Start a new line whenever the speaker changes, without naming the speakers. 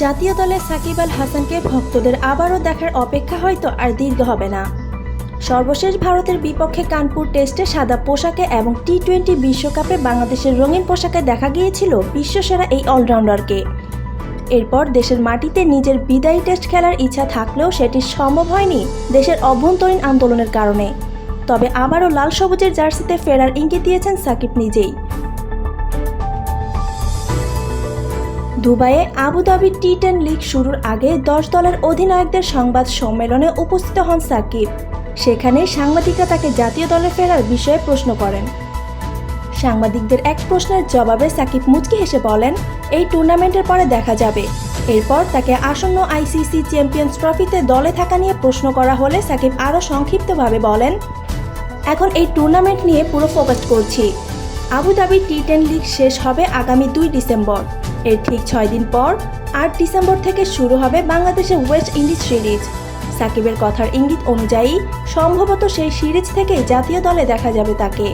জাতীয় দলে সাকিব আল হাসানকে ভক্তদের আবারও দেখার অপেক্ষা হয়তো আর দীর্ঘ হবে না। সর্বশেষ ভারতের বিপক্ষে কানপুর টেস্টে সাদা পোশাকে এবং টি টোয়েন্টি বিশ্বকাপে বাংলাদেশের রঙিন পোশাকে দেখা গিয়েছিল বিশ্বসেরা এই অলরাউন্ডারকে। এরপর দেশের মাটিতে নিজের বিদায়ী টেস্ট খেলার ইচ্ছা থাকলেও সেটি সম্ভব হয়নি দেশের অভ্যন্তরীণ আন্দোলনের কারণে। তবে আবারও লাল সবুজের জার্সিতে ফেরার ইঙ্গিত দিয়েছেন সাকিব নিজেই। দুবাইয়ে আবুধাবি টি টেন লিগ শুরুর আগে দশ দলের অধিনায়কদের সংবাদ সম্মেলনে উপস্থিত হন সাকিব। সেখানে সাংবাদিকরা তাকে জাতীয় দলে ফেরার বিষয়ে প্রশ্ন করেন। সাংবাদিকদের এক প্রশ্নের জবাবে সাকিব মুচকি হেসে বলেন, এই টুর্নামেন্টের পরে দেখা যাবে। এরপর তাকে আসন্ন আইসিসি চ্যাম্পিয়ন্স ট্রফিতে দলে থাকা নিয়ে প্রশ্ন করা হলে সাকিব আরও সংক্ষিপ্তভাবে বলেন, এখন এই টুর্নামেন্ট নিয়ে পুরো ফোকাস করছি। আবুধাবি টি টেন লিগ শেষ হবে আগামী দুই ডিসেম্বর। এর ঠিক ছয় দিন পর আট ডিসেম্বর থেকে শুরু হবে বাংলাদেশের ওয়েস্ট ইন্ডিজ সিরিজ। সাকিবের কথার ইঙ্গিত অনুযায়ী, সম্ভবত সেই সিরিজ থেকেই জাতীয় দলে দেখা যাবে তাকে।